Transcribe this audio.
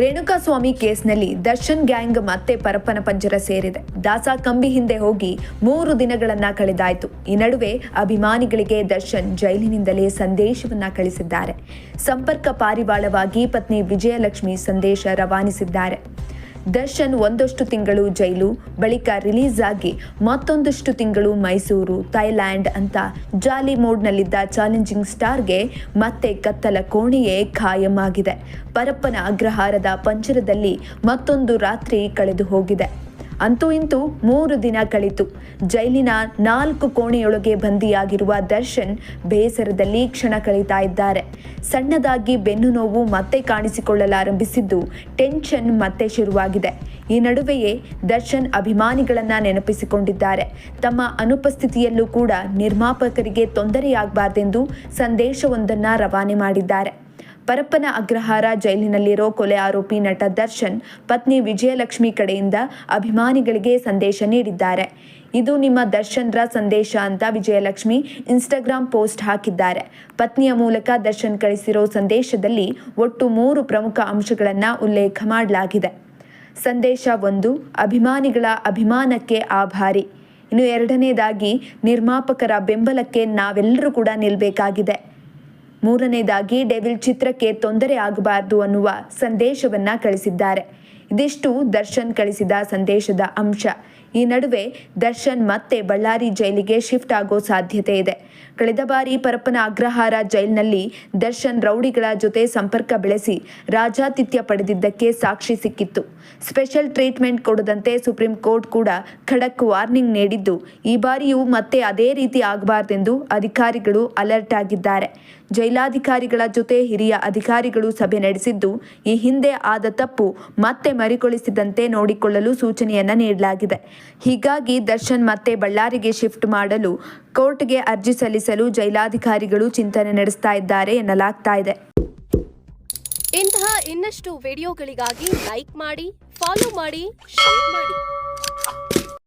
ರೇಣುಕಾಸ್ವಾಮಿ ಕೇಸ್ನಲ್ಲಿ ದರ್ಶನ್ ಗ್ಯಾಂಗ್ ಮತ್ತೆ ಪರಪ್ಪನ ಪಂಜರ ಸೇರಿದೆ. ದಾಸ ಕಂಬಿ ಹಿಂದೆ ಹೋಗಿ ಮೂರು ದಿನಗಳನ್ನ ಕಳೆದಾಯಿತು. ಈ ನಡುವೆ ಅಭಿಮಾನಿಗಳಿಗೆ ದರ್ಶನ್ ಜೈಲಿನಿಂದಲೇ ಸಂದೇಶವನ್ನ ಕಳಿಸಿದ್ದಾರೆ. ಸಂಪರ್ಕ ಪಾರಿವಾಳವಾಗಿ ಪತ್ನಿ ವಿಜಯಲಕ್ಷ್ಮಿ ಸಂದೇಶ ರವಾನಿಸಿದ್ದಾರೆ. ದರ್ಶನ್ ಒಂದಷ್ಟು ತಿಂಗಳು ಜೈಲು, ಬಳಿಕ ರಿಲೀಸ್ ಆಗಿ ಮತ್ತೊಂದಷ್ಟು ತಿಂಗಳು ಮೈಸೂರು ಥೈಲ್ಯಾಂಡ್ ಅಂತ ಜಾಲಿ ಮೋಡ್ನಲ್ಲಿದ್ದ ಚಾಲೆಂಜಿಂಗ್ ಸ್ಟಾರ್ಗೆ ಮತ್ತೆ ಕತ್ತಲ ಕೋಣೆಯೇ ಖಾಯಂ ಆಗಿದೆ. ಪರಪ್ಪನ ಅಗ್ರಹಾರದ ಪಂಜರದಲ್ಲಿ ಮತ್ತೊಂದು ರಾತ್ರಿ ಕಳೆದು ಹೋಗಿದೆ. ಅಂತೂ ಇಂತೂ ಮೂರು ದಿನ ಕಳಿತು. ಜೈಲಿನ ನಾಲ್ಕು ಕೋಣೆಯೊಳಗೆ ಬಂದಿಯಾಗಿರುವ ದರ್ಶನ್ ಬೇಸರದಲ್ಲಿ ಕ್ಷಣ ಕಳೀತಾ ಇದ್ದಾರೆ. ಸಣ್ಣದಾಗಿ ಬೆನ್ನು ನೋವು ಮತ್ತೆ ಕಾಣಿಸಿಕೊಳ್ಳಲಾರಂಭಿಸಿದ್ದು ಟೆನ್ಷನ್ ಮತ್ತೆ ಶುರುವಾಗಿದೆ. ಈ ನಡುವೆಯೇ ದರ್ಶನ್ ಅಭಿಮಾನಿಗಳನ್ನ ನೆನಪಿಸಿಕೊಂಡಿದ್ದಾರೆ. ತಮ್ಮ ಅನುಪಸ್ಥಿತಿಯಲ್ಲೂ ಕೂಡ ನಿರ್ಮಾಪಕರಿಗೆ ತೊಂದರೆಯಾಗಬಾರ್ದೆಂದು ಸಂದೇಶವೊಂದನ್ನು ರವಾನೆ ಮಾಡಿದ್ದಾರೆ. ಪರಪ್ಪನ ಅಗ್ರಹಾರ ಜೈಲಿನಲ್ಲಿರೋ ಕೊಲೆ ಆರೋಪಿ ನಟ ದರ್ಶನ್ ಪತ್ನಿ ವಿಜಯಲಕ್ಷ್ಮಿ ಕಡೆಯಿಂದ ಅಭಿಮಾನಿಗಳಿಗೆ ಸಂದೇಶ ನೀಡಿದ್ದಾರೆ. ಇದು ನಿಮ್ಮ ದರ್ಶನ್ರ ಸಂದೇಶ ಅಂತ ವಿಜಯಲಕ್ಷ್ಮಿ ಇನ್ಸ್ಟಾಗ್ರಾಮ್ ಪೋಸ್ಟ್ ಹಾಕಿದ್ದಾರೆ. ಪತ್ನಿಯ ಮೂಲಕ ದರ್ಶನ್ ಕಳಿಸಿರೋ ಸಂದೇಶದಲ್ಲಿ ಒಟ್ಟು ಮೂರು ಪ್ರಮುಖ ಅಂಶಗಳನ್ನು ಉಲ್ಲೇಖ ಮಾಡಲಾಗಿದೆ. ಸಂದೇಶ ಒಂದು, ಅಭಿಮಾನಿಗಳ ಅಭಿಮಾನಕ್ಕೆ ಆಭಾರಿ. ಇನ್ನು ಎರಡನೇದಾಗಿ, ನಿರ್ಮಾಪಕರ ಬೆಂಬಲಕ್ಕೆ ನಾವೆಲ್ಲರೂ ಕೂಡ ನಿಲ್ಲಬೇಕಾಗಿದೆ ಮೂರನೇದಾಗಿ ಡೆವಿಲ್ ಚಿತ್ರಕ್ಕೆ ತೊಂದರೆ ಆಗಬಾರದು ಅನ್ನುವ ಸಂದೇಶವನ್ನ ಕಳಿಸಿದ್ದಾರೆ. ಇದಿಷ್ಟು ದರ್ಶನ್ ಕಳಿಸಿದ ಸಂದೇಶದ ಅಂಶ. ಈ ನಡುವೆ ದರ್ಶನ್ ಮತ್ತೆ ಬಳ್ಳಾರಿ ಜೈಲಿಗೆ ಶಿಫ್ಟ್ ಆಗೋ ಸಾಧ್ಯತೆ ಇದೆ. ಕಳೆದ ಬಾರಿ ಪರಪ್ಪನ ಅಗ್ರಹಾರ ಜೈಲಿನಲ್ಲಿ ದರ್ಶನ್ ರೌಡಿಗಳ ಜೊತೆ ಸಂಪರ್ಕ ಬೆಳೆಸಿ ರಾಜಾತಿಥ್ಯ ಪಡೆದಿದ್ದಕ್ಕೆ ಸಾಕ್ಷಿ ಸಿಕ್ಕಿತ್ತು. ಸ್ಪೆಷಲ್ ಟ್ರೀಟ್ಮೆಂಟ್ ಕೊಡದಂತೆ ಸುಪ್ರೀಂ ಕೋರ್ಟ್ ಕೂಡ ಖಡಕ್ ವಾರ್ನಿಂಗ್ ನೀಡಿದ್ದು, ಈ ಬಾರಿಯೂ ಮತ್ತೆ ಅದೇ ರೀತಿ ಆಗಬಾರ್ದೆಂದು ಅಧಿಕಾರಿಗಳು ಅಲರ್ಟ್ ಆಗಿದ್ದಾರೆ. ಜೈಲಾಧಿಕಾರಿಗಳ ಜೊತೆ ಹಿರಿಯ ಅಧಿಕಾರಿಗಳು ಸಭೆ ನಡೆಸಿದ್ದು, ಈ ಹಿಂದೆ ಆದ ತಪ್ಪು ಮತ್ತೆ ಮರಿಕೊಳಿಸಿದಂತೆ ನೋಡಿಕೊಳ್ಳಲು ಸೂಚನೆಯನ್ನ ನೀಡಲಾಗಿದೆ. ಹೀಗಾಗಿ ದರ್ಶನ್ ಮತ್ತೆ ಬಳ್ಳಾರಿಗೆ ಶಿಫ್ಟ್ ಮಾಡಲು ಕೋರ್ಟ್ಗೆ ಅರ್ಜಿ ಸಲ್ಲಿಸಲು ಜೈಲಾಧಿಕಾರಿಗಳು ಚಿಂತನೆ ನಡೆಸ್ತಾ ಇದ್ದಾರೆ ಎನ್ನಲಾಗ್ತಾ ಇದೆ. ಇಂತಹ ಇನ್ನಷ್ಟು ವಿಡಿಯೋಗಳಿಗಾಗಿ ಲೈಕ್ ಮಾಡಿ, ಫಾಲೋ ಮಾಡಿ, ಶೇರ್ ಮಾಡಿ.